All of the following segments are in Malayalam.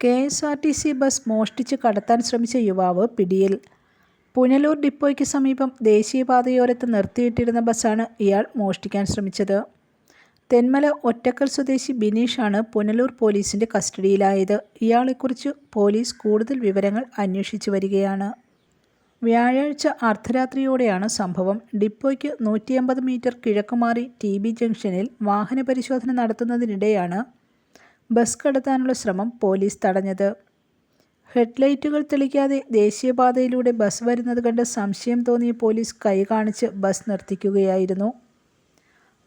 K S R T C bus മോഷ്ടിച്ച് കടത്താൻ ശ്രമിച്ച യുവാവ് പിടിയിൽ. പുനലൂർ ഡിപ്പോയ്ക്ക് സമീപം ദേശീയപാതയോരത്ത് നിർത്തിയിട്ടിരുന്ന ബസ്സാണ് ഇയാൾ മോഷ്ടിക്കാൻ ശ്രമിച്ചത്. തെന്മല ഒറ്റക്കൽ സ്വദേശി ബിനീഷാണ് പുനലൂർ പോലീസിന്റെ കസ്റ്റഡിയിലായത്. ഇയാളെക്കുറിച്ച് പോലീസ് കൂടുതൽ വിവരങ്ങൾ അന്വേഷിച്ചു വരികയാണ്. വ്യാഴാഴ്ച അർദ്ധരാത്രിയോടെയാണ് സംഭവം. ഡിപ്പോയ്ക്ക് നൂറ്റിയമ്പത് മീറ്റർ കിഴക്കുമാറി ടി ബി ജംഗ്ഷനിൽ വാഹന പരിശോധന നടത്തുന്നതിനിടെയാണ് ബസ് കടത്താനുള്ള ശ്രമം പോലീസ് തടഞ്ഞത്. ഹെഡ്ലൈറ്റുകൾ തെളിക്കാതെ ദേശീയപാതയിലൂടെ ബസ് വരുന്നത് കണ്ട് സംശയം തോന്നിയ പോലീസ് കൈ കാണിച്ച് ബസ് നിർത്തിക്കുകയായിരുന്നു.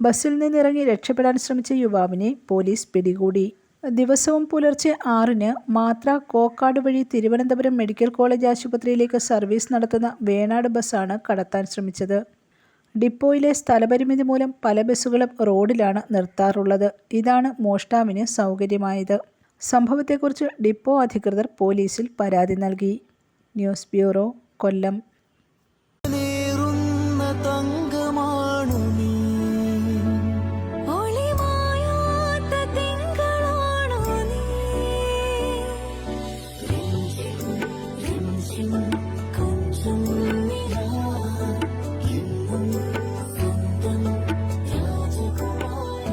ബസ്സിൽ നിന്നിറങ്ങി രക്ഷപ്പെടാൻ ശ്രമിച്ച യുവാവിനെ പോലീസ് പിടികൂടി. ദിവസവും പുലർച്ചെ ആറിന് മാത്ര കോക്കാട് വഴി തിരുവനന്തപുരം മെഡിക്കൽ കോളേജ് ആശുപത്രിയിലേക്ക് സർവീസ് നടത്തുന്ന വേണാട് ബസ്സാണ് കടത്താൻ ശ്രമിച്ചത്. ഡിപ്പോയിലെ സ്ഥലപരിമിതി മൂലം പല ബസ്സുകളും റോഡിലാണ് നിർത്താറുള്ളത്. ഇതാണ് മോഷ്ടാവിന് സൗകര്യമായത്. സംഭവത്തെക്കുറിച്ച് ഡിപ്പോ അധികൃതർ പോലീസിൽ പരാതി നൽകി. News bureau Kollam. Thank തങ്കമാണു